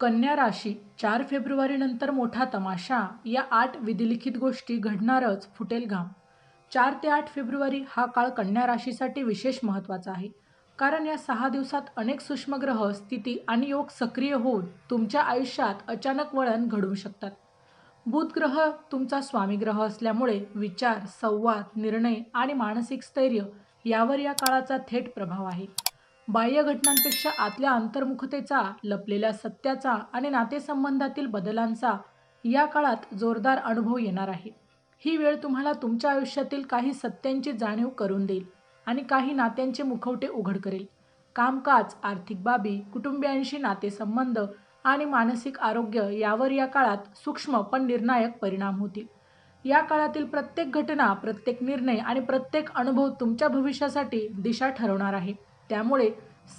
कन्या राशी चार फेब्रुवारीनंतर मोठा तमाशा या आठ विधिलिखित गोष्टी घडणारच फुटेल घाम चार ते आठ फेब्रुवारी हा काळ कन्या राशीसाठी विशेष महत्त्वाचा आहे. कारण या सहा दिवसात अनेक सूक्ष्मग्रह स्थिती आणि योग सक्रिय होऊन तुमच्या आयुष्यात अचानक वळण घडवू शकतात. बुध ग्रह तुमचा स्वामी ग्रह असल्यामुळे विचार संवाद निर्णय आणि मानसिक स्थैर्य यावर या काळाचा थेट प्रभाव आहे. बाह्य घटनांपेक्षा आतल्या अंतर्मुखतेचा लपलेल्या सत्याचा आणि नातेसंबंधातील बदलांचा या काळात जोरदार अनुभव येणार आहे. ही वेळ तुम्हाला तुमच्या आयुष्यातील काही सत्यांची जाणीव करून देईल आणि काही नात्यांचे मुखवटे उघड करेल. कामकाज आर्थिक बाबी कुटुंबियांशी नातेसंबंध आणि मानसिक आरोग्य यावर या काळात सूक्ष्म पण निर्णायक परिणाम होतील. या काळातील प्रत्येक घटना प्रत्येक निर्णय आणि प्रत्येक अनुभव तुमच्या भविष्यासाठी दिशा ठरवणार आहे. त्यामुळे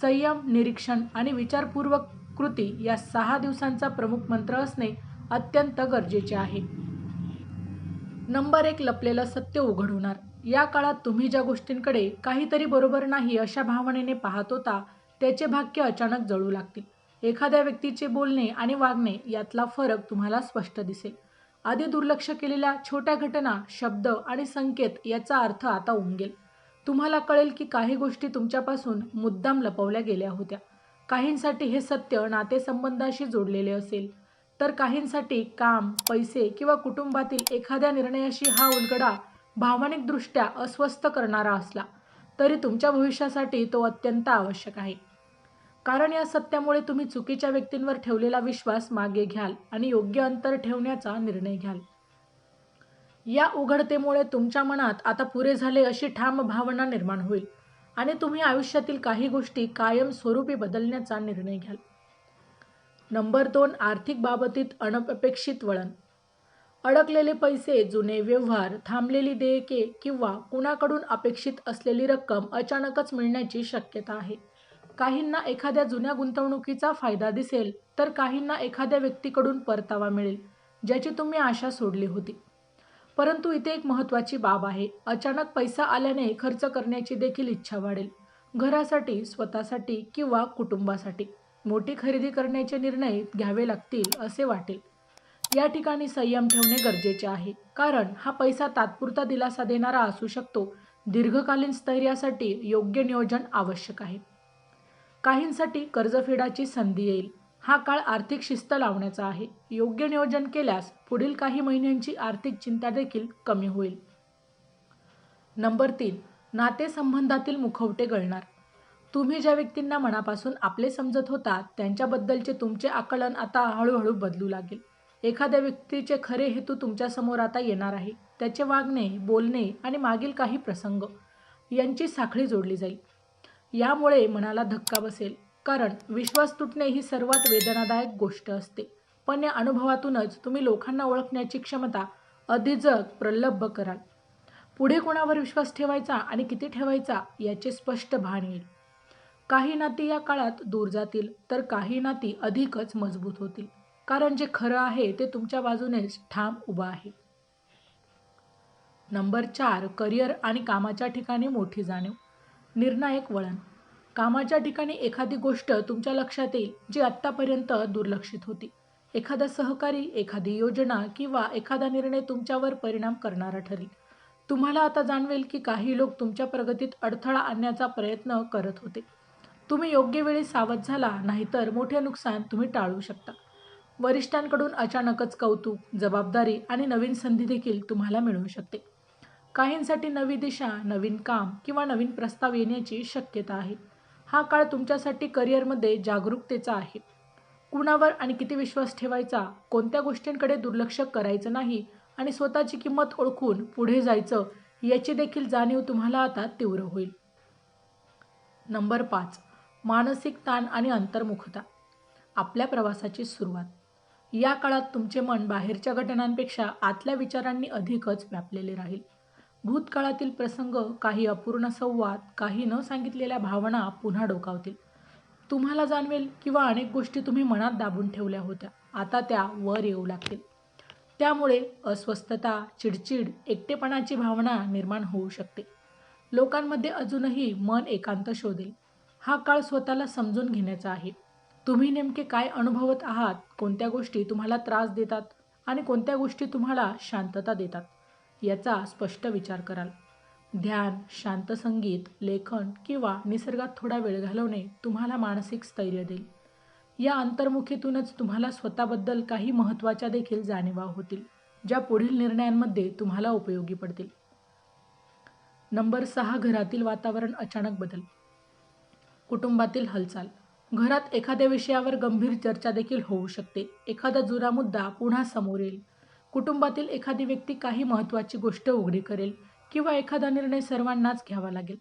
संयम निरीक्षण आणि विचारपूर्वक कृती या सहा दिवसांचा प्रमुख मंत्र असणे अत्यंत गरजेचे आहे. नंबर एक लपलेलं सत्य उघड होणार या काळात तुम्ही ज्या गोष्टींकडे काहीतरी बरोबर नाही अशा भावनेने पाहत होता त्याचे भाग्य अचानक जळू लागतील. एखाद्या व्यक्तीचे बोलणे आणि वागणे यातला फरक तुम्हाला स्पष्ट दिसेल. आधी दुर्लक्ष केलेल्या छोट्या घटना शब्द आणि संकेत याचा अर्थ आता उमगेल. तुम्हाला कळेल की काही गोष्टी तुमच्यापासून मुद्दाम लपवल्या गेल्या होत्या. काहींसाठी हे सत्य नातेसंबंधाशी जोडलेले असेल. तर काहींसाठी काम पैसे किंवा कुटुंबातील एखाद्या निर्णयाशी हा उलगडा भावनिकदृष्ट्या अस्वस्थ करणारा असला तरी तुमच्या भविष्यासाठी तो अत्यंत आवश्यक आहे. कारण या सत्यामुळे तुम्ही चुकीच्या व्यक्तींवर ठेवलेला विश्वास मागे घ्याल आणि योग्य अंतर ठेवण्याचा निर्णय घ्याल. या उघडतेमुळे तुमच्या मनात आता पुरे झाले अशी ठाम भावना निर्माण होईल. आणि तुम्ही आयुष्यातील काही गोष्टी कायम स्वरूपी बदलण्याचा निर्णय घ्याल. नंबर दोन आर्थिक बाबतीत अनपेक्षित वळण. अडकलेले पैसे जुने व्यवहार थांबलेली देयके किंवा कुणाकडून अपेक्षित असलेली रक्कम अचानकच मिळण्याची शक्यता आहे. काहींना एखाद्या जुन्या गुंतवणुकीचा फायदा दिसेल तर काहींना एखाद्या व्यक्तीकडून परतावा मिळेल ज्याची तुम्ही आशा सोडली होती. परंतु इथे एक महत्त्वाची बाब आहे. अचानक पैसा आल्याने खर्च करण्याची देखील इच्छा वाढेल. घरासाठी स्वतःसाठी किंवा कुटुंबासाठी. मोठी खरेदी करण्याचे निर्णय घ्यावे लागतील असे वाटेल. या ठिकाणी संयम ठेवणे गरजेचे आहे. कारण हा पैसा तात्पुरता दिलासा देणारा असू शकतो. दीर्घकालीन स्थैर्यासाठी योग्य नियोजन आवश्यक आहे. काहींसाठी कर्जफेडाची संधी येईल. हा काळ आर्थिक शिस्त लावण्याचा आहे. योग्य नियोजन केल्यास पुढील काही महिन्यांची आर्थिक चिंता देखील कमी होईल. नंबर तीन. नातेसंबंधातील मुखवटे गळणार. तुम्ही ज्या व्यक्तींना मनापासून आपले समजत होता त्यांच्याबद्दलचे तुमचे आकलन आता हळूहळू बदलू लागेल. एखाद्या व्यक्तीचे खरे हेतू तुमच्यासमोर आता येणार आहे. त्याचे वागणे बोलणे आणि मागील काही प्रसंग यांची साखळी जोडली जाईल. यामुळे मनाला धक्का बसेल. कारण विश्वास तुटणे ही सर्वात वेदनादायक गोष्ट असते. पण या अनुभवातूनच तुम्ही लोकांना ओळखण्याची क्षमता अधिजग प्रलब्ध कराल. पुढे कोणावर विश्वास ठेवायचा आणि किती ठेवायचा याचे स्पष्ट भान येईल. काही नाती या काळात दूर जातील तर काही नाती अधिकच मजबूत होतील. कारण जे खरं आहे ते तुमच्या बाजूनेच ठाम उभं आहे. नंबर चार करिअर आणि कामाच्या ठिकाणी मोठी जाणीव. निर्णायक वळण. कामाच्या ठिकाणी एखादी गोष्ट तुमच्या लक्षात येईल जी आत्तापर्यंत दुर्लक्षित होती. एखादा सहकारी एखादी योजना किंवा एखादा निर्णय तुमच्यावर परिणाम करणारा ठरेल. तुम्हाला आता जाणवेल की काही लोक तुमच्या प्रगतीत अडथळा आणण्याचा प्रयत्न करत होते. तुम्ही योग्य वेळी सावध झाला नाहीतर मोठे नुकसान तुम्ही टाळू शकता. वरिष्ठांकडून अचानकच कौतुक जबाबदारी आणि नवीन संधी देखील तुम्हाला मिळू शकते. काहींसाठी नवी दिशा नवीन काम किंवा नवीन प्रस्ताव येण्याची शक्यता आहे. हा काळ तुमच्यासाठी करिअरमध्ये जागरूकतेचा आहे. कुणावर आणि किती विश्वास ठेवायचा कोणत्या गोष्टींकडे दुर्लक्ष करायचं नाही आणि स्वतःची किंमत ओळखून पुढे जायचं याची देखील जाणीव तुम्हाला आता तीव्र होईल. नंबर पाच मानसिक ताण आणि अंतर्मुखता. आपल्या प्रवासाची सुरुवात. या काळात तुमचे मन बाहेरच्या घटनांपेक्षा आतल्या विचारांनी अधिकच व्यापलेले राहील. भूतकाळातील प्रसंग काही अपूर्ण संवाद काही न सांगितलेल्या भावना पुन्हा डोकावतील. तुम्हाला जाणवेल किंवा अनेक गोष्टी तुम्ही मनात दाबून ठेवल्या होत्या. आता त्या वर येऊ लागतील. त्यामुळे अस्वस्थता चिडचिड एकटेपणाची भावना निर्माण होऊ शकते. लोकांमध्ये अजूनही मन एकांत शोधेल. हा काळ स्वतःला समजून घेण्याचा आहे. तुम्ही नेमके काय अनुभवत आहात? कोणत्या गोष्टी तुम्हाला त्रास देतात? आणि कोणत्या गोष्टी तुम्हाला शांतता देतात? याचा स्पष्ट विचार कराल. ध्यान शांत संगीत लेखन किंवा निसर्गात थोडा वेळ घालवणे तुम्हाला मानसिक स्थैर्य देईल. या अंतर्मुखीतूनच तुम्हाला स्वतःबद्दल काही महत्त्वाच्या देखील जाणीवा होतील ज्या पुढील निर्णयांमध्ये तुम्हाला उपयोगी पडतील. नंबर सहा घरातील वातावरण अचानक बदल. कुटुंबातील हालचाल. घरात एखाद्या विषयावर गंभीर चर्चा देखील होऊ शकते. एखादा जुना मुद्दा पुन्हा समोर येईल. कुटुंबातील एखादी व्यक्ती काही महत्त्वाची गोष्ट उघडी करेल किंवा एखादा निर्णय सर्वांनाच घ्यावा लागेल.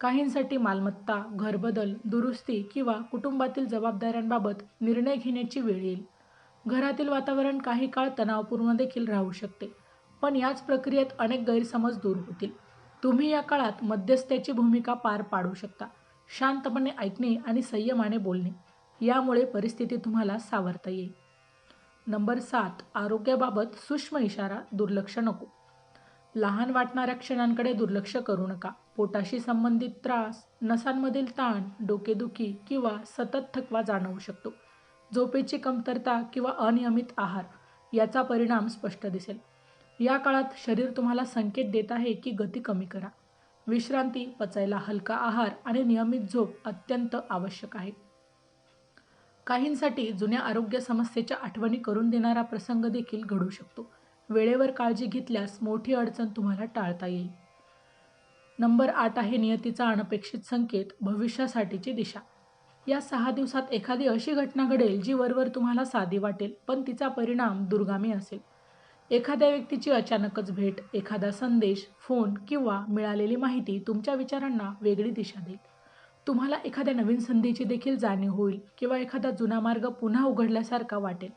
काहींसाठी मालमत्ता घरबदल दुरुस्ती किंवा कुटुंबातील जबाबदाऱ्यांबाबत निर्णय घेण्याची वेळ येईल. घरातील वातावरण काही काळ तणावपूर्ण देखील राहू शकते पण याच प्रक्रियेत अनेक गैरसमज दूर होतील. तुम्ही या काळात मध्यस्थ्याची भूमिका पार पाडू शकता शांतपणे ऐकणे आणि संयमाने बोलणे. यामुळे परिस्थिती तुम्हाला सावरता येईल. नंबर सात आरोग्याबाबत सूक्ष्म इशारा दुर्लक्ष नको. लहान वाटणाऱ्या क्षणांकडे दुर्लक्ष करू नका. पोटाशी संबंधित त्रास नसांमधील ताण डोकेदुखी किंवा सतत थकवा जाणवू शकतो. झोपेची कमतरता किंवा अनियमित आहार याचा परिणाम स्पष्ट दिसेल. या काळात शरीर तुम्हाला संकेत देत आहे की गती कमी करा. विश्रांती पचायला हलका आहार आणि नियमित झोप अत्यंत आवश्यक आहे. काहींसाठी जुन्या आरोग्य समस्येच्या आठवणी करून देणारा प्रसंग देखील घडू शकतो. वेळेवर काळजी घेतल्यास मोठी अडचण तुम्हाला टाळता येईल. नंबर आठ आहे नियतीचा अनपेक्षित संकेत भविष्यासाठीची दिशा. या सहा दिवसात एखादी अशी घटना घडेल जी वरवर तुम्हाला साधी वाटेल पण तिचा परिणाम दुर्गामी असेल. एखाद्या व्यक्तीची अचानकच भेट एखादा संदेश फोन किंवा मिळालेली माहिती तुमच्या विचारांना वेगळी दिशा देईल. तुम्हाला एखाद्या नवीन संधीची देखील जाणीव होईल किंवा एखादा जुना मार्ग पुन्हा उघडल्यासारखा वाटेल.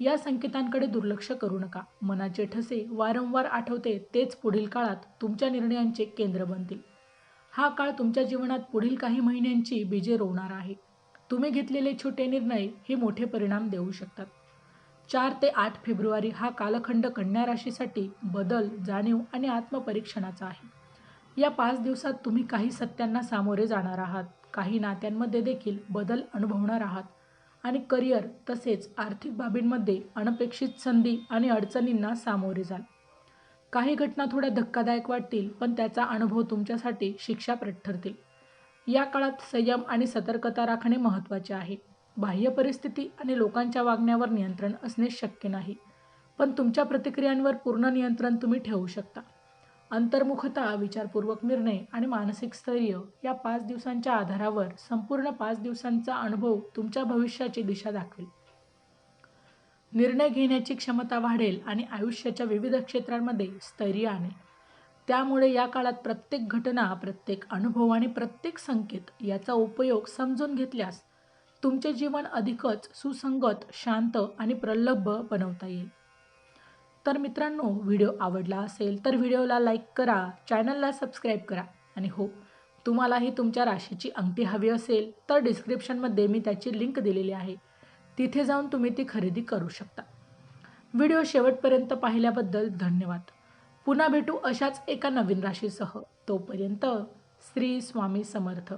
या संकेतांकडे दुर्लक्ष करू नका. मनाचे ठसे वारंवार आठवते तेच पुढील काळात तुमच्या निर्णयांचे केंद्र बनतील. हा काळ तुमच्या जीवनात पुढील काही महिन्यांची बीजे रोवणार आहे. तुम्ही घेतलेले छोटे निर्णय हे मोठे परिणाम देऊ शकतात. चार ते आठ फेब्रुवारी हा कालखंड कन्या राशीसाठी बदल जाणीव आणि आत्मपरीक्षणाचा आहे. या पाच दिवसात तुम्ही काही सत्यांना सामोरे जाणार आहात. काही नात्यांमध्ये देखील बदल अनुभवणार आहात. आणि करिअर तसेच आर्थिक बाबींमध्ये अनपेक्षित संधी आणि अडचणींना सामोरे जाल. काही घटना थोड्या धक्कादायक वाटतील पण त्याचा अनुभव तुमच्यासाठी शिक्षाप्रद ठरतील. या काळात संयम आणि सतर्कता राखणे महत्त्वाचे आहे. बाह्य परिस्थिती आणि लोकांच्या वागण्यावर नियंत्रण असणे शक्य नाही. पण तुमच्या प्रतिक्रियांवर पूर्ण नियंत्रण तुम्ही ठेवू शकता. अंतर्मुखता विचारपूर्वक निर्णय आणि मानसिक स्थैर्य या पाच दिवसांच्या आधारावर संपूर्ण पाच दिवसांचा अनुभव तुमच्या भविष्याची दिशा दाखवेल. निर्णय घेण्याची क्षमता वाढेल आणि आयुष्याच्या विविध क्षेत्रांमध्ये स्थैर्य आणेल. त्यामुळे या काळात प्रत्येक घटना प्रत्येक अनुभव आणि प्रत्येक संकेत याचा उपयोग समजून घेतल्यास तुमचे जीवन अधिकच सुसंगत शांत आणि प्रलभ बनवता येईल. तर मित्रांनो व्हिडिओ आवडला असेल तर व्हिडिओला लाईक करा चॅनलला सबस्क्राईब करा. आणि हो तुम्हालाही तुमच्या राशीची अंगठी हवी असेल तर डिस्क्रिप्शनमध्ये मी त्याची लिंक दिलेली आहे. तिथे जाऊन तुम्ही ती खरेदी करू शकता. व्हिडिओ शेवटपर्यंत पाहिल्याबद्दल धन्यवाद. पुन्हा भेटू अशाच एका नवीन राशीसह. तोपर्यंत श्री स्वामी समर्थ.